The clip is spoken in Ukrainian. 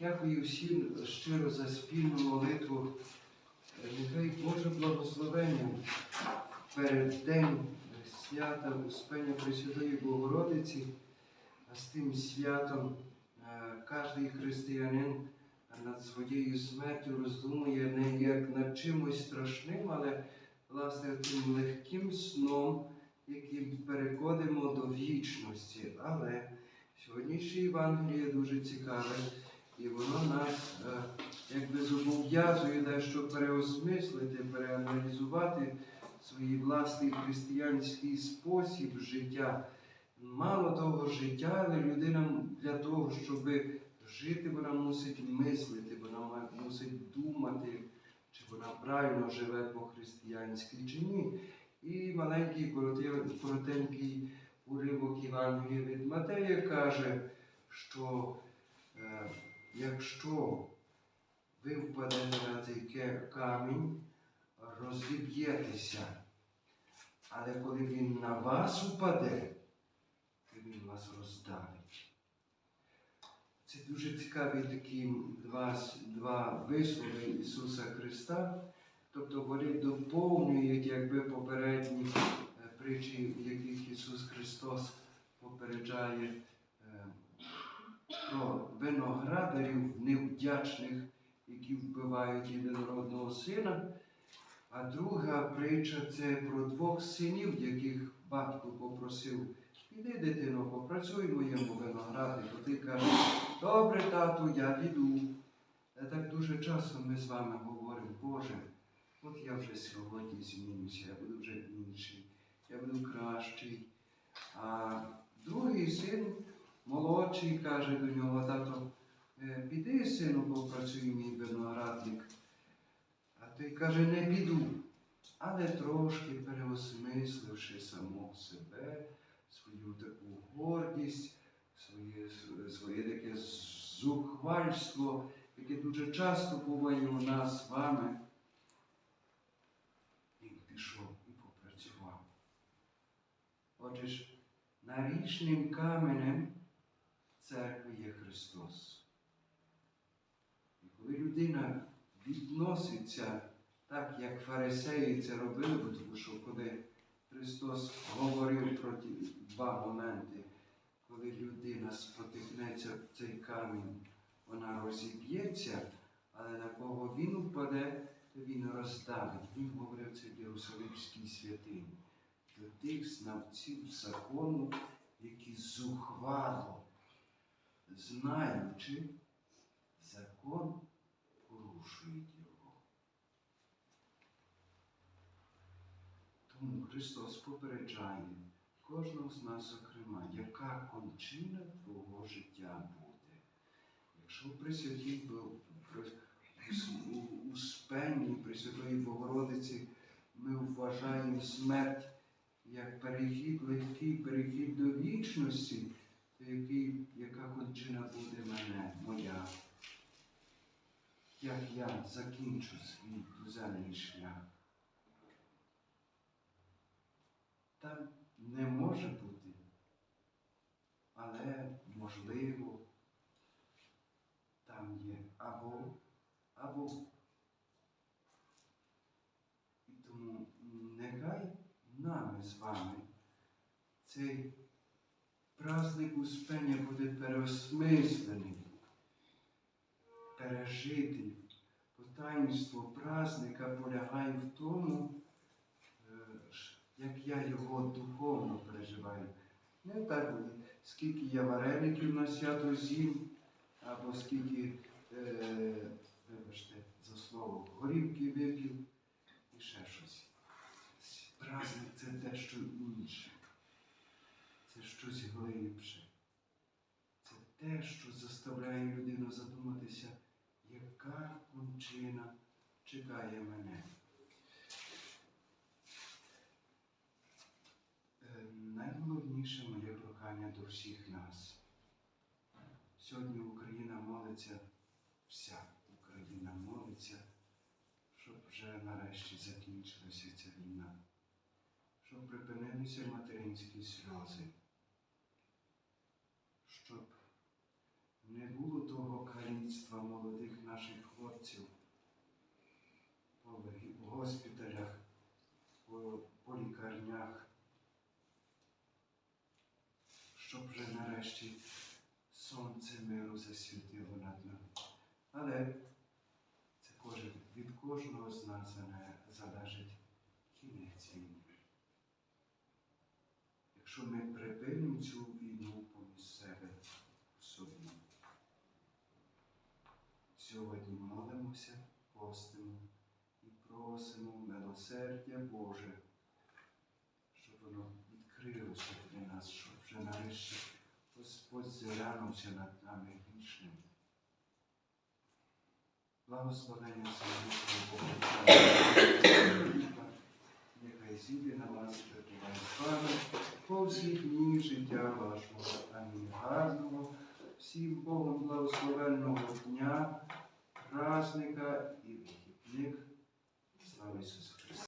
Дякую всім щиро за спільну молитву. Нехай Боже благословення перед День свята Успення Пресвятої Богородиці, а з тим святом е, кожен християнин над своєю смертю роздумує не як над чимось страшним, але власне тим легким сном, яким переходимо до вічності. Але сьогоднішнє Євангеліє дуже цікаве. І воно нас е, якби зобов'язує дещо переосмислити, переаналізувати свій власний християнський спосіб життя. Мало того життя, але людина для того, щоб жити, вона мусить мислити, вона мусить думати, чи вона правильно живе по-християнськи чи ні. І маленький коротенький уривок Євангелія від Матея каже, що е, якщо ви впадете на цей камінь, розіб'єтеся. Але коли він на вас упаде, то він вас роздавить. Це дуже цікаві такі два, два вислови Ісуса Христа. Тобто вони доповнюють якби попередні е, притчі, в яких Ісус Христос попереджає про виноградарів невдячних, які вбивають єдинородного сина. А друга притча це про двох синів, яких батько попросив, іди, дитино, попрацюй в моєму винограднику. Ти кажеш, добре, тату, я піду. Та так дуже часто ми з вами говоримо, Боже, от я вже сьогодні змінюся, я буду вже інший, я буду кращий. А другий син молодший каже до нього, тато, «Е, піди, сину, попрацюй мій виноградник. А той каже, не піду. Але трошки переосмисливши самого себе, свою таку гордість, своє, своє таке зухвальство, яке дуже часто буває у нас з вами, він пішов і попрацював. Ж, нарічним каменем церкви є Христос. І коли людина відноситься так, як фарисеї це робили, тому що коли Христос говорив про ті два моменти, коли людина спотикнеться в цей камінь, вона розіб'ється, але на кого він впаде, то він роздавить. Він говорив це в Єрусалимській святині. До тих знавців закону, які зухвало, знаючи закон, порушують його. Тому Христос попереджає кожного з нас, зокрема, яка кончина твого життя буде. Якщо при святій у- Успенні Пресвятої Богородиці ми вважаємо смерть як перехід, легкий перехід до вічності, яка буде мене, моя. Як я закінчу свій туземний шлях. Там не може бути, але можливо, там є або, або. І тому нехай нами з вами цей праздник Успення буде переосмислений, пережитий. Бо таїнство праздника полягає в тому, е, як я його духовно переживаю. Не так, скільки я вареників на свято з'їм, або скільки, е, вибачте, за слово, горівки випів і ще щось. Праздник це дещо інше. Щось глибше. Це те, що заставляє людину задуматися, яка кончина чекає мене. Е, Найголовніше моє прохання до всіх нас. Сьогодні Україна молиться, вся Україна молиться, щоб вже нарешті закінчилася ця війна, щоб припинилися материнські сльози, щоб не було каліцтва молодих наших хлопців по госпіталях, по, лікарнях, щоб вже нарешті сонце миру засвітило над нами. Але це кожен, від кожного з нас залежить кінець війни. Якщо ми припинимо цю війну поміж себе в собі. Сьогодні молимося, постимо і просимо милосердя Боже, щоб воно відкрилося для нас, щоб вже нарешті Господь зглянувся над нами вічним. Благословення Всевишнього Бога, нехай зійде на вас з вами по всі дні життя вашого. Амінь. Гарного, всім Богом благословенного дня, праздника и похитник. Слава Иисусу Христу!